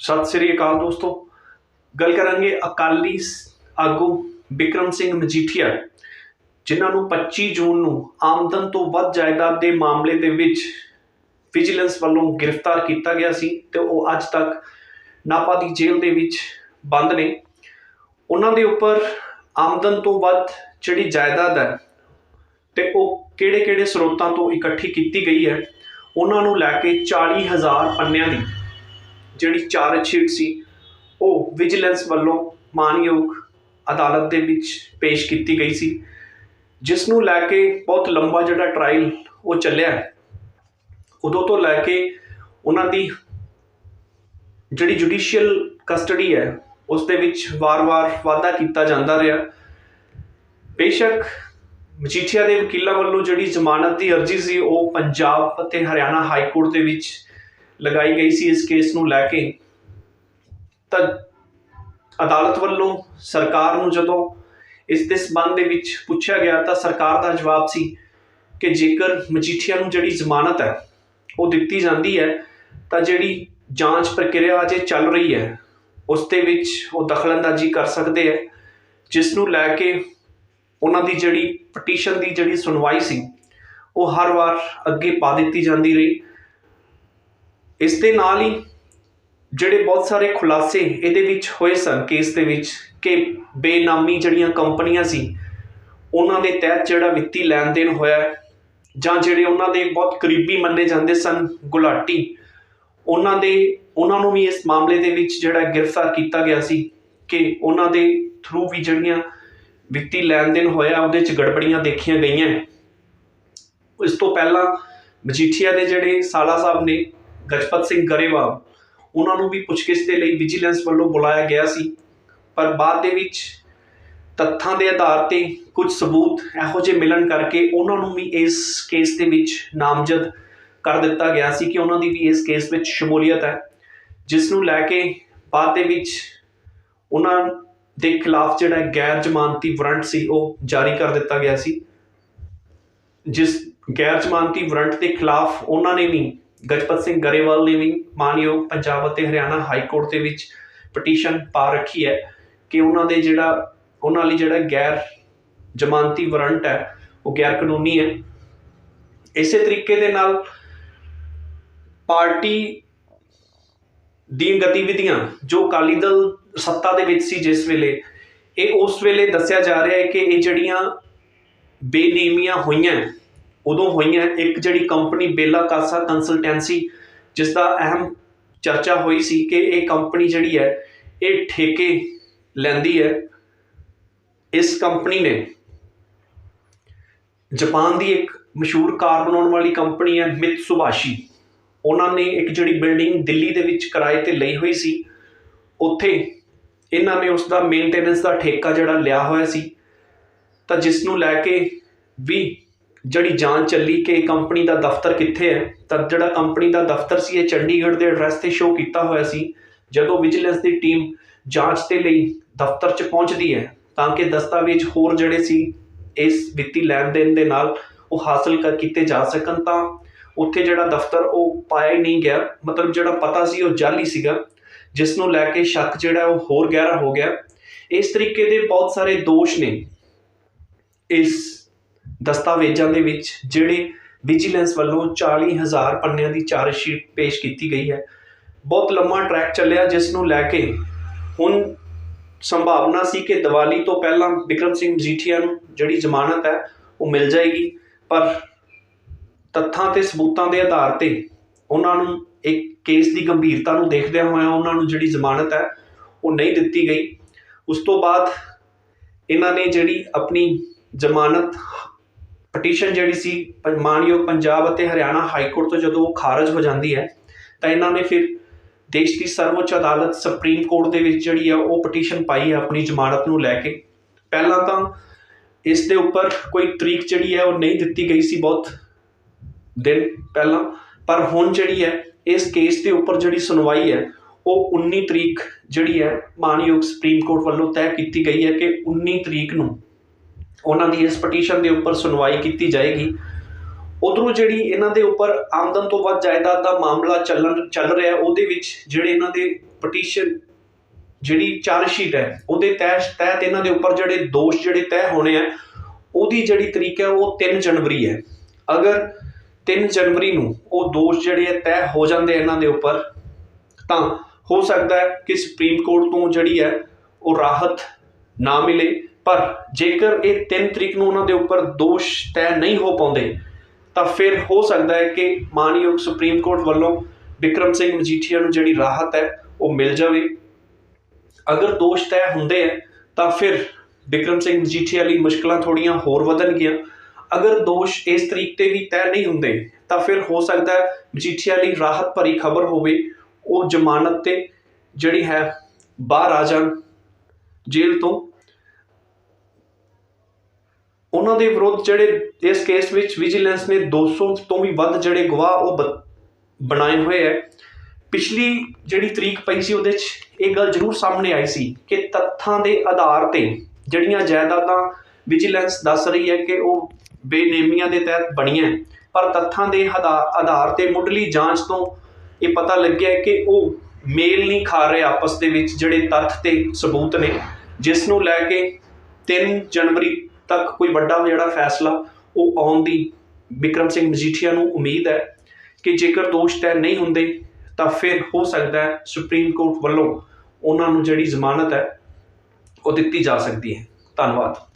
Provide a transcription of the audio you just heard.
ਸਤਿ ਸ੍ਰੀ ਅਕਾਲ ਦੋਸਤੋ। ਗੱਲ ਕਰਾਂਗੇ ਅਕਾਲੀ ਸ- ਆਗੂ ਵਿਕਰਮ ਸਿੰਘ ਮਜੀਠੀਆ, ਜਿਨ੍ਹਾਂ ਨੂੰ 25 ਜੂਨ ਨੂੰ ਆਮਦਨ ਤੋਂ ਵੱਧ ਜਾਇਦਾਦ ਦੇ ਮਾਮਲੇ ਦੇ ਵਿੱਚ ਵਿਜੀਲੈਂਸ ਵੱਲੋਂ ਗ੍ਰਿਫਤਾਰ ਕੀਤਾ ਗਿਆ ਸੀ ਤੇ ਉਹ ਅੱਜ ਤੱਕ ਨਾਪਾ ਦੀ ਜੇਲ੍ਹ ਦੇ ਵਿੱਚ ਬੰਦ ਨੇ। ਉਹਨਾਂ ਦੇ ਉੱਪਰ ਆਮਦਨ ਤੋਂ ਵੱਧ ਜਿਹੜੀ ਜਾਇਦਾਦ ਹੈ ਤੇ ਉਹ ਕਿਹੜੇ-ਕਿਹੜੇ ਸਰੋਤਾਂ ਤੋਂ ਇਕੱਠੀ ਕੀਤੀ ਗਈ ਹੈ, ਉਹਨਾਂ ਨੂੰ ਲੈ ਕੇ 40000 ਪੰਨਿਆਂ ਦੀ ਜਿਹੜੀ ਚਾਰਜ ਸ਼ੀਟ ਸੀ, ਉਹ ਵਿਜੀਲੈਂਸ ਵੱਲੋਂ ਮਾਨਯੋਗ ਅਦਾਲਤ ਦੇ ਵਿੱਚ ਪੇਸ਼ ਕੀਤੀ ਗਈ ਸੀ ਜਿਸ ਨੂੰ ਲੈ ਕੇ ਬਹੁਤ ਲੰਬਾ ਜਿਹੜਾ ਟ੍ਰਾਇਲ ਉਹ ਚੱਲਿਆ ਉਦੋਂ ਤੋਂ ਲੈ ਕੇ ਉਹਨਾਂ ਦੀ ਜਿਹੜੀ ਜੁਡੀਸ਼ੀਅਲ ਕਸਟਡੀ ਹੈ, ਉਸ ਦੇ ਵਿੱਚ ਵਾਰ-ਵਾਰ ਵਾਅਦਾ ਕੀਤਾ ਜਾਂਦਾ ਰਿਹਾ। ਬੇਸ਼ੱਕ ਮਜੀਠੀਆ ਦੇ ਵਕੀਲਾਂ ਵੱਲੋਂ ਜਿਹੜੀ ਜ਼ਮਾਨਤ ਦੀ ਅਰਜ਼ੀ ਸੀ, ਉਹ ਪੰਜਾਬ ਅਤੇ ਹਰਿਆਣਾ ਹਾਈ ਕੋਰਟ ਦੇ ਵਿੱਚ ਲਗਾਈ ਗਈ ਸੀ ਇਸ ਕੇਸ ਨੂੰ ਲੈ ਕੇ, ਤਾਂ ਅਦਾਲਤ ਵੱਲੋਂ ਸਰਕਾਰ ਨੂੰ ਜਦੋਂ ਇਸ ਦੇ ਸਬੰਧ ਦੇ ਵਿੱਚ ਪੁੱਛਿਆ ਗਿਆ ਤਾਂ ਸਰਕਾਰ ਦਾ ਜਵਾਬ ਸੀ ਕਿ ਜੇਕਰ ਮਜੀਠੀਆ ਨੂੰ ਜਿਹੜੀ ਜ਼ਮਾਨਤ ਹੈ, ਉਹ ਦਿੱਤੀ ਜਾਂਦੀ ਹੈ, ਤਾਂ ਜਿਹੜੀ ਜਾਂਚ ਪ੍ਰਕਿਰਿਆ ਅਜੇ ਚੱਲ ਰਹੀ ਹੈ, ਉਸ ਦੇ ਵਿੱਚ ਉਹ ਦਖਲਅੰਦਾਜ਼ੀ ਕਰ ਸਕਦੇ ਹੈ, ਜਿਸ ਨੂੰ ਲੈ ਕੇ ਉਹਨਾਂ ਦੀ ਜਿਹੜੀ ਪਟੀਸ਼ਨ ਦੀ ਜਿਹੜੀ ਸੁਣਵਾਈ ਸੀ, ਉਹ ਹਰ ਵਾਰ ਅੱਗੇ ਪਾ ਦਿੱਤੀ ਜਾਂਦੀ ਰਹੀ। ਇਸ ਦੇ ਨਾਲ ਹੀ ਜਿਹੜੇ ਬਹੁਤ ਸਾਰੇ ਖੁਲਾਸੇ ਇਹਦੇ ਵਿੱਚ ਹੋਏ ਸਨ ਕੇਸ ਦੇ ਵਿੱਚ ਕਿ ਬੇਨਾਮੀ ਜਿਹੜੀਆਂ ਕੰਪਨੀਆਂ ਸੀ, ਉਹਨਾਂ ਦੇ ਤਹਿਤ ਜਿਹੜਾ ਵਿੱਤੀ ਲੈਣ ਦੇਣ ਹੋਇਆ ਜਾਂ ਜਿਹੜੇ ਉਹਨਾਂ ਦੇ ਬਹੁਤ ਕਰੀਬੀ ਮੰਨੇ ਜਾਂਦੇ ਸਨ, ਗੁਲਾਟੀ, ਉਹਨਾਂ ਦੇ, ਉਹਨਾਂ ਨੂੰ ਵੀ ਇਸ ਮਾਮਲੇ ਦੇ ਵਿੱਚ ਜਿਹੜਾ ਗ੍ਰਿਫਤਾਰ ਕੀਤਾ ਗਿਆ ਸੀ ਕਿ ਉਹਨਾਂ ਦੇ ਥਰੂ ਵੀ ਜਿਹੜੀਆਂ ਵਿੱਤੀ ਲੈਣ ਦੇਣ ਹੋਇਆ, ਉਹਦੇ ਚ ਗੜਬੜੀਆਂ ਦੇਖੀਆਂ ਗਈਆਂ। ਇਸ ਤੋਂ ਪਹਿਲਾਂ ਮਜੀਠੀਆ ਦੇ ਜਿਹੜੇ ਸਾਲਾ ਸਾਹਿਬ ਨੇ ਗਜਪਤ ਸਿੰਘ ਗਰੇਵਾਲ, ਉਹਨਾਂ ਨੂੰ ਵੀ ਪੁੱਛਗਿੱਛ ਦੇ ਲਈ ਵਿਜੀਲੈਂਸ ਵੱਲੋਂ ਬੁਲਾਇਆ ਗਿਆ ਸੀ। ਪਰ ਬਾਅਦ ਦੇ ਵਿੱਚ ਤੱਥਾਂ ਦੇ ਆਧਾਰ ਤੇ ਕੁਝ ਸਬੂਤ ਇਹੋ ਜਿਹੇ ਮਿਲਣ ਕਰਕੇ ਉਹਨਾਂ ਨੂੰ ਵੀ ਇਸ ਕੇਸ ਦੇ ਵਿੱਚ ਨਾਮਜ਼ਦ ਕਰ ਦਿੱਤਾ ਗਿਆ ਸੀ ਕਿ ਉਹਨਾਂ ਦੀ ਵੀ ਇਸ ਕੇਸ ਵਿੱਚ ਸ਼ਮੂਲੀਅਤ ਹੈ, ਜਿਸ ਨੂੰ ਲੈ ਕੇ ਬਾਅਦ ਦੇ ਵਿੱਚ ਉਹਨਾਂ ਦੇ ਖਿਲਾਫ ਜਿਹੜਾ ਗੈਰ ਜ਼ਮਾਨਤੀ ਵਾਰੰਟ ਸੀ, ਉਹ ਜਾਰੀ ਕਰ ਦਿੱਤਾ ਗਿਆ ਸੀ। ਜਿਸ ਗੈਰ ਜ਼ਮਾਨਤੀ ਵਾਰੰਟ ਦੇ ਖਿਲਾਫ ਉਹਨਾਂ ਨੇ ਵੀ ਗਜਪਤ ਸਿੰਘ ਗਰੇਵਾਲ ਨੇ ਵੀ ਮਾਨਯੋਗ ਪੰਜਾਬ ਅਤੇ ਹਰਿਆਣਾ ਹਾਈ ਕੋਰਟ ਦੇ ਵਿੱਚ ਪਟੀਸ਼ਨ ਪਾ ਰੱਖੀ ਹੈ ਕਿ ਉਹਨਾਂ ਦੇ ਜਿਹੜਾ, ਉਹਨਾਂ ਲਈ ਜਿਹੜਾ ਗੈਰ ਜ਼ਮਾਨਤੀ ਵਾਰੰਟ ਹੈ, ਉਹ ਗੈਰ ਕਾਨੂੰਨੀ ਹੈ। ਇਸੇ ਤਰੀਕੇ ਦੇ ਨਾਲ ਪਾਰਟੀ ਦੀਆਂ ਗਤੀਵਿਧੀਆਂ ਜੋ ਅਕਾਲੀ ਦਲ ਸੱਤਾ ਦੇ ਵਿੱਚ ਸੀ ਜਿਸ ਵੇਲੇ, ਇਹ ਉਸ ਵੇਲੇ ਦੱਸਿਆ ਜਾ ਰਿਹਾ ਹੈ ਕਿ ਇਹ ਜਿਹੜੀਆਂ ਬੇਨੀਮੀਆਂ ਹੋਈਆਂ ਉਦੋਂ ਹੋਈਆਂ ਇੱਕ ਜਿਹੜੀ ਕੰਪਨੀ ਬੇਲਾ ਕਾਸਾ ਕੰਸਲਟੈਂਸੀ ਜਿਸ ਦਾ ਅਹਿਮ ਚਰਚਾ ਹੋਈ ਸੀ ਕਿ ਇਹ ਕੰਪਨੀ ਜਿਹੜੀ ਹੈ, ਇਹ ਠੇਕੇ ਲੈਂਦੀ ਹੈ। ਇਸ ਕੰਪਨੀ ਨੇ ਜਾਪਾਨ ਦੀ ਇੱਕ ਮਸ਼ਹੂਰ ਕਾਰ ਬਣਾਉਣ ਵਾਲੀ ਕੰਪਨੀ ਹੈ, ਮਿਤਸੁਬਾਸ਼ੀ। ਉਹਨਾਂ ਨੇ ਇੱਕ ਜਿਹੜੀ ਬਿਲਡਿੰਗ ਦਿੱਲੀ ਦੇ ਵਿੱਚ ਕਿਰਾਏ ਤੇ ਲਈ ਹੋਈ ਸੀ, ਉੱਥੇ ਇਹਨਾਂ ਨੇ ਉਸ ਦਾ ਮੇਨਟੇਨੈਂਸ ਦਾ ਠੇਕਾ ਜਿਹੜਾ ਲਿਆ ਹੋਇਆ ਸੀ। ਤਾਂ ਜਿਸ ਨੂੰ ਲੈ ਕੇ ਵੀ ਜਿਹੜੀ ਜਾਂਚ ਚੱਲੀ ਕਿ ਕੰਪਨੀ ਦਾ ਦਫ਼ਤਰ ਕਿੱਥੇ ਹੈ, ਤਾਂ ਜਿਹੜਾ ਕੰਪਨੀ ਦਾ ਦਫ਼ਤਰ ਸੀ, ਇਹ ਚੰਡੀਗੜ੍ਹ ਦੇ ਐਡਰੈਸ ਤੇ ਸ਼ੋਅ ਕੀਤਾ ਹੋਇਆ ਸੀ। ਜਦੋਂ ਵਿਜੀਲੈਂਸ ਦੀ ਟੀਮ ਜਾਂਚ ਦੇ ਲਈ ਦਫ਼ਤਰ 'ਚ ਪਹੁੰਚਦੀ ਹੈ, ਤਾਂ ਕਿ ਦਸਤਾਵੇਜ਼ ਹੋਰ ਜਿਹੜੇ ਸੀ, ਇਸ ਵਿੱਤੀ ਲੈਣ ਦੇਣ ਦੇ ਨਾਲ ਉਹ ਹਾਸਲ ਕਰ ਕੀਤੇ ਜਾ ਸਕਣ, ਤਾਂ ਉੱਥੇ ਜਿਹੜਾ ਦਫ਼ਤਰ ਉਹ ਪਾਇਆ ਹੀ ਨਹੀਂ ਗਿਆ। ਮਤਲਬ ਜਿਹੜਾ ਪਤਾ ਸੀ, ਉਹ ਜਾਲੀ ਸੀਗਾ, ਜਿਸ ਨੂੰ ਲੈ ਕੇ ਸ਼ੱਕ ਜਿਹੜਾ ਉਹ ਹੋਰ ਗਹਿਰਾ ਹੋ ਗਿਆ। ਇਸ ਤਰੀਕੇ ਦੇ ਬਹੁਤ ਸਾਰੇ ਦੋਸ਼ ਨੇ। ਇਸ ਦਸਤਾਵੇਜ਼ਾਂ ਦੇ ਵਿੱਚ ਜਿਹੜੇ ਵਿਜੀਲੈਂਸ ਵੱਲੋਂ 40000 ਪੰਨਿਆਂ ਦੀ ਚਾਰਜ ਸ਼ੀਟ ਪੇਸ਼ ਕੀਤੀ ਗਈ ਹੈ। ਬਹੁਤ ਲੰਮਾ ਟਰੈਕ ਚੱਲਿਆ, ਜਿਸ ਨੂੰ ਲੈ ਕੇ ਹੁਣ ਸੰਭਾਵਨਾ ਸੀ ਕਿ ਦੀਵਾਲੀ ਤੋਂ ਪਹਿਲਾਂ ਵਿਕਰਮ ਸਿੰਘ ਮਜੀਠੀਆ ਨੂੰ ਜਿਹੜੀ ਜ਼ਮਾਨਤ ਹੈ, ਉਹ ਮਿਲ ਜਾਏਗੀ। ਪਰ ਤੱਥਾਂ ਤੇ ਸਬੂਤਾਂ ਦੇ ਆਧਾਰ ਤੇ ਉਹਨਾਂ ਨੂੰ ਇੱਕ ਕੇਸ ਦੀ ਗੰਭੀਰਤਾ ਨੂੰ ਦੇਖਦਿਆਂ ਹੋਇਆਂ ਉਹਨਾਂ ਨੂੰ ਜਿਹੜੀ ਜ਼ਮਾਨਤ ਹੈ, ਉਹ ਨਹੀਂ ਦਿੱਤੀ ਗਈ। ਉਸ ਤੋਂ ਬਾਅਦ ਇਹਨਾਂ ਨੇ ਜਿਹੜੀ ਆਪਣੀ ਜ਼ਮਾਨਤ ਪਟੀਸ਼ਨ ਜਿਹੜੀ ਸੀ ਮਾਨਯੋਗ ਪੰਜਾਬ ਅਤੇ ਹਰਿਆਣਾ ਹਾਈ ਕੋਰਟ ਤੋਂ ਜਦੋਂ ਉਹ ਖਾਰਜ ਹੋ ਜਾਂਦੀ ਹੈ, ਤਾਂ ਇਹਨਾਂ ਨੇ ਫਿਰ ਦੇਸ਼ ਦੀ ਸਰਵਉੱਚ ਅਦਾਲਤ ਸੁਪਰੀਮ ਕੋਰਟ ਦੇ ਵਿੱਚ ਜਿਹੜੀ ਆ ਉਹ ਪਟੀਸ਼ਨ ਪਾਈ ਹੈ ਆਪਣੀ ਜ਼ਮਾਨਤ ਨੂੰ ਲੈ ਕੇ। ਪਹਿਲਾਂ ਤਾਂ ਇਸ ਦੇ ਉੱਪਰ ਕੋਈ ਤਰੀਕ ਜਿਹੜੀ ਹੈ ਉਹ ਨਹੀਂ ਦਿੱਤੀ ਗਈ ਸੀ ਬਹੁਤ ਦਿਨ ਪਹਿਲਾਂ, ਪਰ ਹੁਣ ਜਿਹੜੀ ਹੈ, ਇਸ ਕੇਸ ਦੇ ਉੱਪਰ ਜਿਹੜੀ ਸੁਣਵਾਈ ਹੈ, ਉਹ 19 ਤਰੀਕ ਜਿਹੜੀ ਹੈ ਮਾਨਯੋਗ ਸੁਪਰੀਮ ਕੋਰਟ ਵੱਲੋਂ ਤੈਅ ਕੀਤੀ ਗਈ ਹੈ ਕਿ 19 ਤਰੀਕ ਨੂੰ ਉਹਨਾਂ ਦੀ ਇਸ ਪਟੀਸ਼ਨ ਦੇ ਉੱਪਰ ਸੁਣਵਾਈ ਕੀਤੀ ਜਾਏਗੀ। ਉਧਰੋਂ ਜਿਹੜੀ ਇਹਨਾਂ ਦੇ ਉੱਪਰ ਆਮਦਨ ਤੋਂ ਵੱਧ ਜਾਇਦਾਦ ਦਾ ਮਾਮਲਾ ਚੱਲਣ, ਚੱਲ ਰਿਹਾ, ਉਹਦੇ ਵਿੱਚ ਜਿਹੜੇ ਇਹਨਾਂ ਦੇ ਪਟੀਸ਼ਨ ਜਿਹੜੀ ਚਾਰਜ ਸ਼ੀਟ ਹੈ, ਉਹਦੇ ਤਹਿਤ ਤਹਿਤ ਇਹਨਾਂ ਦੇ ਉੱਪਰ ਜਿਹੜੇ ਦੋਸ਼ ਜਿਹੜੇ ਤੈਅ ਹੋਣੇ ਆ, ਉਹਦੀ ਜਿਹੜੀ ਤਰੀਕ ਹੈ, ਉਹ 3 ਜਨਵਰੀ ਹੈ। ਅਗਰ 3 ਜਨਵਰੀ ਨੂੰ ਉਹ ਦੋਸ਼ ਜਿਹੜੇ ਹੈ ਤੈਅ ਹੋ ਜਾਂਦੇ ਇਹਨਾਂ ਦੇ ਉੱਪਰ, ਤਾਂ ਹੋ ਸਕਦਾ ਹੈ ਕਿ ਸੁਪਰੀਮ ਕੋਰਟ ਤੋਂ ਜਿਹੜੀ ਹੈ, ਉਹ ਰਾਹਤ ਨਾ ਮਿਲੇ। ਪਰ ਜੇਕਰ ਇਹ 3 ਤਰੀਕ ਨੂੰ ਉਹਨਾਂ ਦੇ ਉੱਪਰ ਦੋਸ਼ ਤੈਅ ਨਹੀਂ ਹੋ ਪਾਉਂਦੇ, ਤਾਂ ਫਿਰ ਹੋ ਸਕਦਾ ਹੈ ਕਿ ਮਾਨਯੋਗ ਸੁਪਰੀਮ ਕੋਰਟ ਵੱਲੋਂ ਵਿਕਰਮ ਸਿੰਘ ਮਜੀਠੀਆ ਨੂੰ ਜਿਹੜੀ ਰਾਹਤ ਹੈ, ਉਹ ਮਿਲ ਜਾਵੇ। ਅਗਰ ਦੋਸ਼ ਤੈਅ ਹੁੰਦੇ ਹੈ, ਤਾਂ ਫਿਰ ਵਿਕਰਮ ਸਿੰਘ ਮਜੀਠੀਆ ਲਈ ਮੁਸ਼ਕਲਾਂ ਥੋੜੀਆਂ ਹੋਰ ਵਧਣਗੀਆਂ। ਅਗਰ ਦੋਸ਼ ਇਸ ਤਰੀਕ ਤੇ ਵੀ ਤੈਅ ਨਹੀਂ ਹੁੰਦੇ, ਤਾਂ ਫਿਰ ਹੋ ਸਕਦਾ ਹੈ ਮਜੀਠੀਆ ਲਈ ਰਾਹਤ ਭਰੀ ਖਬਰ ਹੋਵੇ। ਉਹ ਜ਼ਮਾਨਤ ਤੇ ਜਿਹੜੀ ਹੈ, ਬਾਹਰ ਆ ਜਾਣ ਜੇਲ੍ਹ ਤੋਂ। ਉਹਨਾਂ ਦੇ ਵਿਰੁੱਧ ਜਿਹੜੇ ਇਸ ਕੇਸ ਵਿੱਚ ਵਿਜੀਲੈਂਸ ਨੇ 200 ਤੋਂ ਵੀ ਵੱਧ ਜਿਹੜੇ ਗਵਾਹ ਉਹ ਬ- ਬਣਾਏ ਹੋਏ ਹੈ। ਪਿਛਲੀ ਜਿਹੜੀ ਤਰੀਕ ਪਈ ਸੀ ਉਹਦੇ 'ਚ ਇਹ ਗੱਲ ਜ਼ਰੂਰ ਸਾਹਮਣੇ ਆਈ ਸੀ ਕਿ ਤੱਥਾਂ ਦੇ ਆਧਾਰ ਤੇ ਜਿਹੜੀਆਂ ਜਾਇਦਾਦਾਂ ਵਿਜੀਲੈਂਸ ਦੱਸ ਰਹੀ ਹੈ ਕਿ ਉਹ ਬੇਨੇਮੀਆਂ ਦੇ ਤਹਿਤ ਬਣੀਆਂ ਪਰ ਤੱਥਾਂ ਦੇ ਆਧਾ- ਆਧਾਰ ਤੇ ਮੁੱਢਲੀ ਜਾਂਚ ਤੋਂ ਇਹ ਪਤਾ ਲੱਗਿਆ ਕਿ ਉਹ ਮੇਲ ਨਹੀਂ ਖਾ ਰਹੇ ਆਪਸ ਦੇ ਵਿੱਚ ਜਿਹੜੇ ਤੱਥ ਤੇ ਸਬੂਤ ਨੇ, ਜਿਸ ਨੂੰ ਲੈ ਕੇ 3 ਜਨਵਰੀ ਤੱਕ ਕੋਈ ਵੱਡਾ ਜਿਹੜਾ ਫੈਸਲਾ ਉਹ ਆਉਣ ਦੀ ਵਿਕਰਮ ਸਿੰਘ ਮਜੀਠੀਆ ਨੂੰ ਉਮੀਦ ਹੈ ਕਿ ਜੇਕਰ ਦੋਸ਼ ਤੈਅ ਨਹੀਂ ਹੁੰਦੇ ਤਾਂ ਫਿਰ ਹੋ ਸਕਦਾ ਹੈ ਸੁਪਰੀਮ ਕੋਰਟ ਵੱਲੋਂ ਉਹਨਾਂ ਨੂੰ ਜਿਹੜੀ ਜ਼ਮਾਨਤ ਹੈ ਉਹ ਦਿੱਤੀ ਜਾ ਸਕਦੀ ਹੈ। ਧੰਨਵਾਦ।